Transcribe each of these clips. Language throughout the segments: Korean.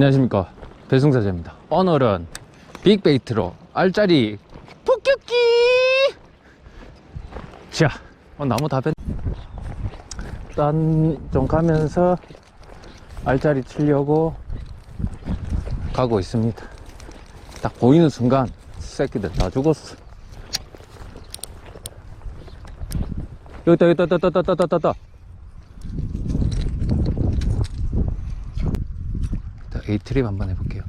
안녕하십니까. 배승사자입니다. 오늘은 빅베이트로 알짜리 폭격기! 자 어, 나무 다 뺐... 딴좀 가면서 알짜리 치려고 가고 있습니다. 딱 보이는 순간 새끼들 다 죽었어. 여기다 여기다 여기다 여기다 여기다 자, A트립 한번 해볼게요.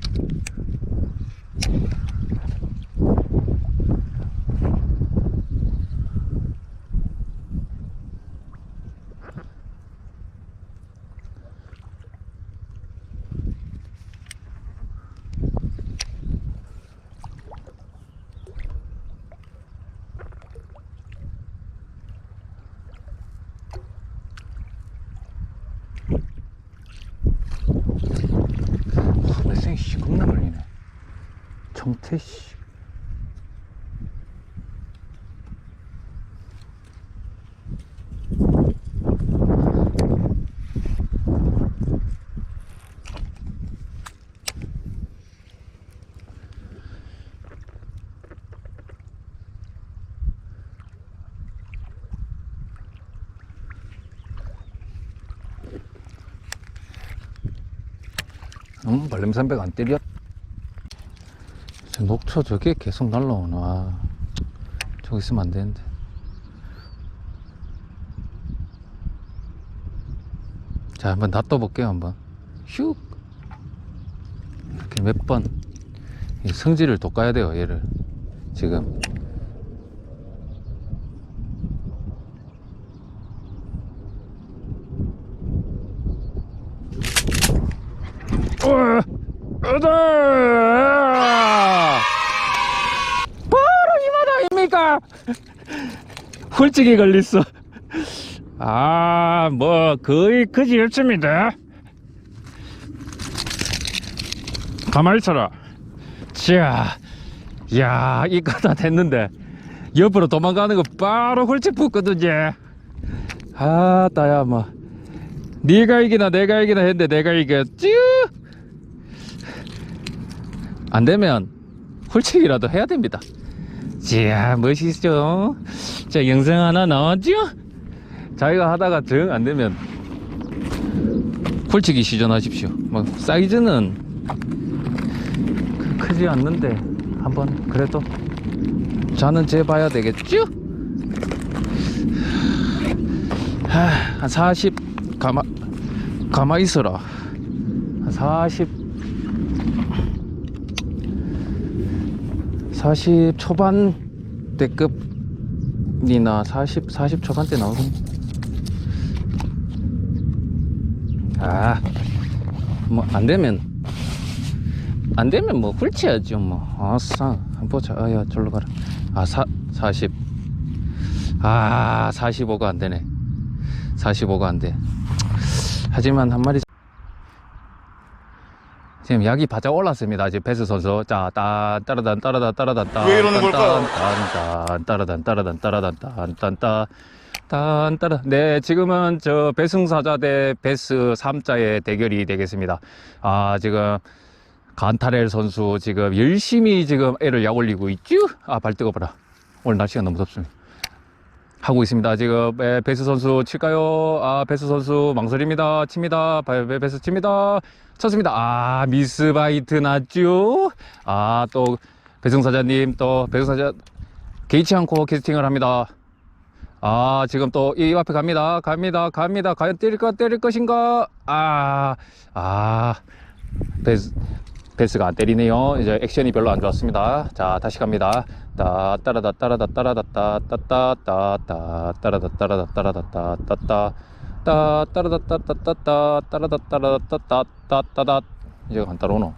와, 매생이 씨 겁나 걸리네. 정태 씨. 음, 발냄산배가 안 때려. 저 녹초 저게 계속 날라오나. 아, 저기 있으면 안 되는데. 자, 한번 놔둬 볼게요, 한번. 슉! 이렇게 몇 번. 이 성질을 돋가야 돼요, 얘를. 지금. 어, 어다! 바로 이 마당입니까? 훌쩍이 걸렸어. 아, 뭐, 거의 그지였습니다. 가만히 있어라. 자, 야, 이거 다 됐는데, 옆으로 도망가는 거 바로 훌쩍 붙거든요. 아, 따야, 뭐. 네가 이기나 내가 이기나 했는데 내가 이겼쥬 안 되면 홀책이라도 해야 됩니다 자 멋있죠? 자 영상 하나 나왔죠? 자기가 하다가 정 안 되면 홀책이 시전하십시오. 뭐 사이즈는 크- 크지 않는데 한번 그래도 자는 재봐야 되겠죠? 하, 한40 가마 가마 있어라. 한40 40 초반 대급이나 40 40 초반대 나오겠네 아뭐 안 되면 안 되면 뭐 훌치야죠 뭐. 아싸 한번 보자 아 야 절로 가라. 아 사, 40 아 45가 안 되네. 45가 안 돼. 하지만 한 마리 지금 약이 바짝 올랐습니다. 이제 베스 선수 자, 따 따라단 따라단 따라단 따. 왜 이러는 걸까요? 딴 따라단 따라단 따라단 딴 딴 따 딴 따라. 네, 지금은 저 배승사자 대 베스 3자의 대결이 되겠습니다. 아, 지금 간타렐 선수 지금 열심히 지금 애를 약 올리고 있죠? 아, 발 뜨거워라. 오늘 날씨가 너무 덥습니다. 하고 있습니다. 지금 에, 베스 선수 칠까요? 아 베스 선수 망설입니다. 칩니다. 베스 칩니다. 쳤습니다. 아 미스 바이트 났죠? 아 또 배승 사자님 또 배승 사자 개의치 않고 캐스팅을 합니다. 아 지금 또 이 앞에 갑니다. 갑니다. 갑니다. 과연 때릴 것 때릴 것인가? 아아 베스 베스가 안 때리네요. 이제 액션이 별로 안 좋았습니다. 자, 다시 갑니다. 따 따라다 따라다 따라다 따따따따따 따라다 따라다 따라다 따따따 따 따라다 따따따따 따라다 따라다 따따따따 이제 안 따라오노.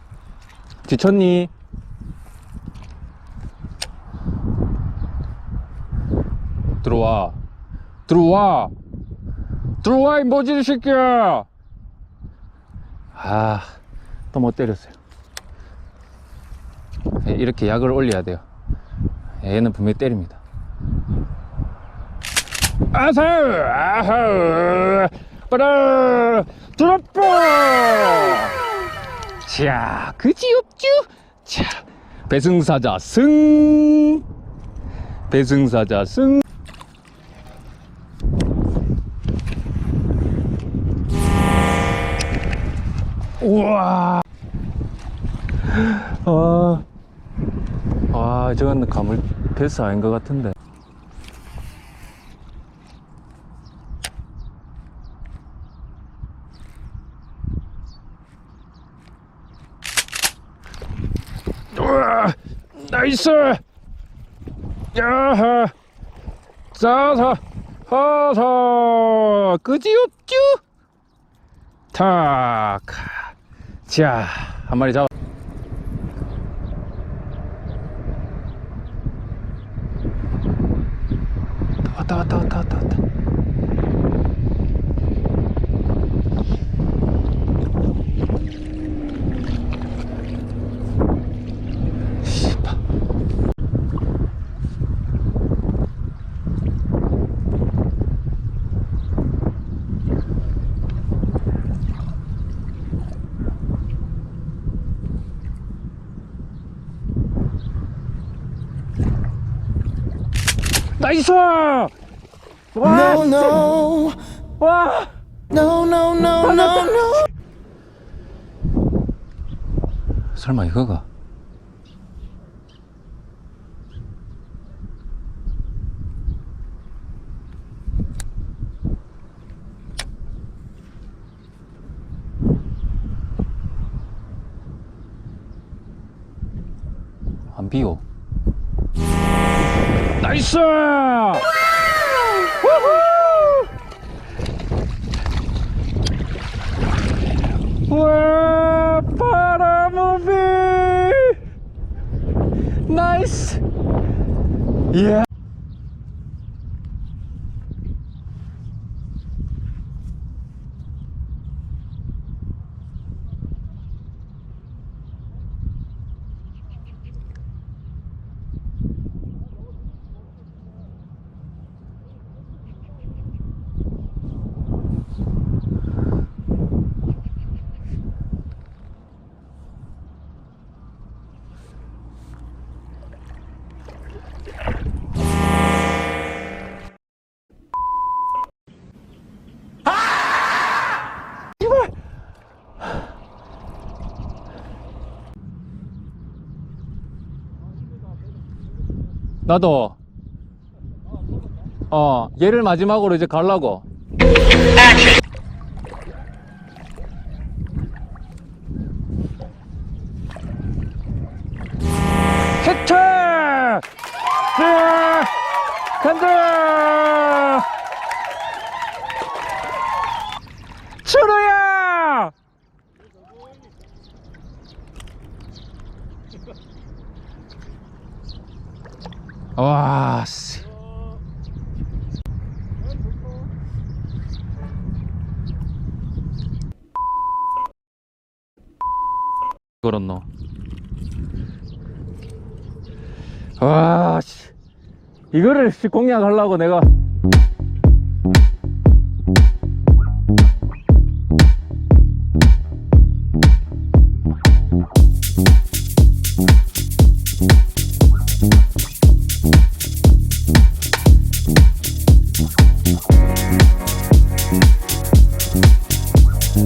지쳤니? 들어와. 들어와. 들어와 이 모질 새끼야. 아, 또 못 때렸어요. 예, 이렇게 약을 올려야 돼요. 얘는 분명히 때립니다. 아사! 아하! 빠라! 드롭보! 자, 그지없죠? 자, 배승사자 승! 배승사자 승! 우와! 아, 아, 저건 가물 패스 아닌 것 같은데. 나이스! 야하! 자사! 하사! 끄지없쥬? 탁! 자, 한 마리 잡아. 왔다, 왔다, 왔다, 왔다, 왔다. 나이스! 와! No, no, 와! no, no, no, no, no. 설마 이거가? 안 비오. 나이스! 우후! 와, 바람오비! 나이스! 예. 나도. 어 얘를 마지막으로 이제 갈라고. 히트 자 간다 와, 씨. 그렇노. 와, 씨. 이거를 씨, 공략하려고 내가.